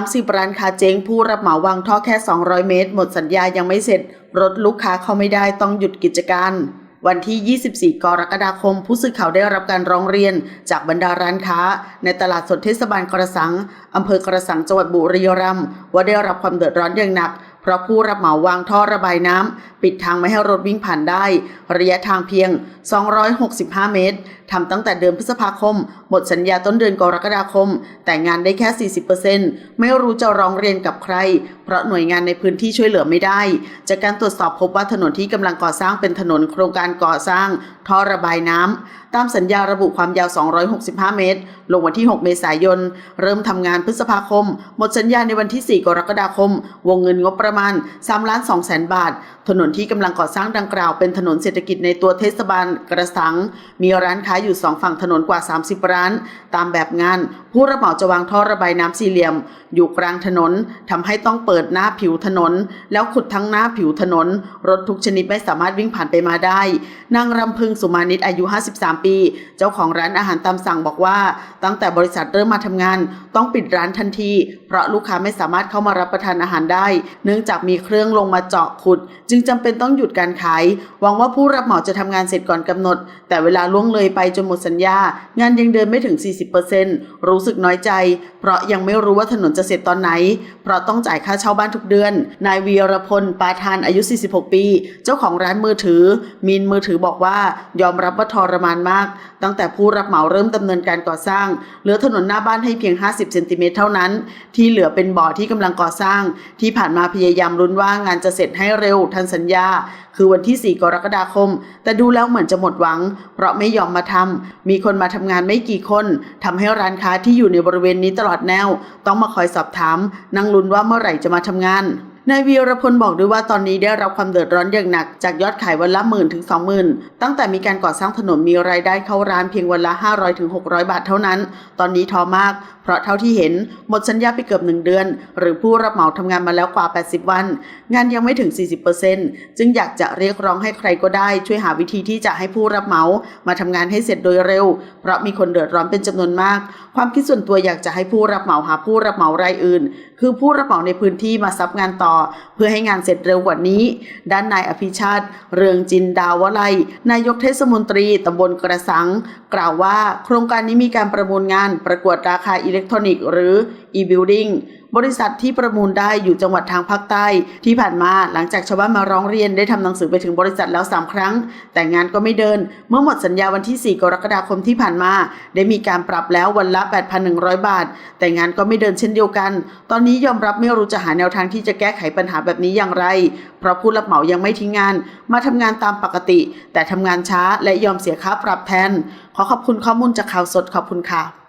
30 ร้านค้าเจ๊งผู้รับเหมาวางท่อแค่ 200 เมตร หมดสัญญายังไม่เสร็จ รถลูกค้าเข้าไม่ได้ต้องหยุดกิจการ วันที่ 24 กรกฎาคม ผู้สื่อข่าวได้รับการร้องเรียน จากบรรดาร้านค้า ในตลาดสดเทศบาลกระสังอำเภอกระสังจังหวัดบุรีรัมย์ว่าได้รับความเดือดร้อนอย่างหนัก เพราะผู้รับเหมาวางท่อระบายน้ำปิดทางไม่ให้รถวิ่งผ่านได้ ระยะทางเพียง 265 เมตรทำตั้งแต่เดือนพฤษภาคม หมดสัญญาต้นเดือนกรกฎาคม แต่งานได้แค่ 40%ไม่รู้จะร้องเรียนกับใคร เพราะหน่วยงานในพื้นที่ช่วยเหลือไม่ได้ จากการตรวจสอบพบว่าถนนที่กำลังก่อสร้างเป็นถนนโครงการก่อสร้างท่อระบายน้ำตามสัญญาระบุความยาว 265 เมตร ลงวันที่ 6 เมษายน เริ่มทำงานพฤษภาคม หมดสัญญาในวันที่ 4 กรกฎาคม วงเงินงบประมาณ3ล้าน2แสนบาท ถนนที่กำลังก่อสร้างดังกล่าวเป็นถนนเศรษฐกิจในตัวเทศบาลกระสัง มีร้านค้าอยู่สองฝั่งถนนกว่า 30 ร้าน ตามแบบงาน ผู้รับเหมาจะวางท่อระบายน้ำสี่เหลี่ยม อยู่กลางถนนทำให้ต้องเปิดหน้าผิวถนน แล้วขุดทั้งหน้าผิวถนน รถทุกชนิดไม่สามารถวิ่งผ่านไปมาได้ นางรำพึงสุมานิตอายุ 53 ปี เจ้าของร้านอาหารตามสั่งบอกว่า ตั้งแต่บริษัทเริ่มมาทำงาน ต้องปิดร้านทันที เพราะลูกค้าไม่สามารถเข้ามารับประทานอาหารได้ เนื่องจากมีเครื่องลงมาเจาะขุด จึงจำเป็นต้องหยุดการขายหวังว่าผู้รับเหมาจะทำงานเสร็จก่อนกำหนด แต่เวลาล่วงเลยไปจนหมดสัญญา งานยังเดินไม่ถึง 40%รู้สึกน้อยใจ เพราะยังไม่รู้ว่าถนนจะเสร็จตอนไหน เพราะต้องจ่ายค่าเช่าบ้านทุกเดือน นายวีรพลปาทานอายุ 46 ปี เจ้าของร้านมือถือ มินมือถือบอกว่ายอมรับว่าทรมานมาก ตั้งแต่ผู้รับเหมาเริ่มดำเนินการก่อสร้าง เหลือถนนหน้าบ้านให้เพียง 50 เซนติเมตรเท่านั้น ที่เหลือเป็นบ่อที่กำลังก่อสร้าง ที่ผ่านมาพยายามรุ้นว่างานจะเสร็จให้เร็วทันสัญญา คือวันที่ 4 กรกฎาคม แต่ดูแล้วเหมือนจะหมดหวัง เพราะไม่ยอมมาทำมีคนมาทำงานไม่กี่คนทำให้ร้านค้าที่อยู่ในบริเวณนี้ตลอดแนว ต้องมาคอยสอบถามนั่งลุ้นว่าเมื่อไหร่จะมาทำงาน นายวีรพลบอกด้วยว่าตอนนี้ได้รับความเดือดร้อนอย่างหนัก จากยอดขายวันละหมื่นถึงสองหมื่นตั้งแต่มีการก่อสร้างถนนมีรายได้เข้าร้านเพียงวันละ 500ถึง600 บาทเท่านั้น ตอนนี้ท้อมาก เพราะเท่าที่เห็น หมดสัญญาไปเกือบหนึ่งเดือน หรือผู้รับเหมาทำงานมาแล้วกว่า 80 วัน งานยังไม่ถึง 40%จึงอยากจะเรียกร้องให้ใครก็ได้ ช่วยหาวิธีที่จะให้ผู้รับเหมามาทำงานให้เสร็จโดยเร็ว เพราะมีคนเดือดร้อนเป็นจำนวนมาก ความคิดส่วนตัวอยากจะให้ผู้รับเหมาหาผู้รับเหมารายอื่น คือผู้รับเหมาในพื้นที่มาซับงานต่อเพื่อให้งานเสร็จเร็วกว่านี้ ด้านนายอภิชาติ เรืองจินดาวไลยนายกเทศมนตรีตำบลกระสัง กล่าวว่า โครงการนี้มีการประมูลงานประกวดราคาอิเล็กทรอนิกส์หรือ e-building บริษัทที่ประมูลได้อยู่จังหวัดทางภาคใต้ ที่ผ่านมาหลังจากชาวบ้านมาร้องเรียนได้ทำหนังสือไปถึงบริษัทแล้ว 3 ครั้ง แต่งานก็ไม่เดิน เมื่อหมดสัญญาวันที่ 4 กรกฎาคมที่ผ่านมา ได้มีการปรับแล้ววันละ 8,100 บาท แต่งานก็ไม่เดินเช่นเดียวกัน ตอนนี้ยอมรับไม่รู้จะหาแนวทางที่จะแก้ไขปัญหาแบบนี้อย่างไร เพราะผู้รับเหมายังไม่ทิ้งงาน มาทำงานตามปกติ แต่ทำงานช้าและยอมเสียค่าปรับแทน ขอขอบคุณข้อมูลจากข่าวสดขอบคุณค่ะ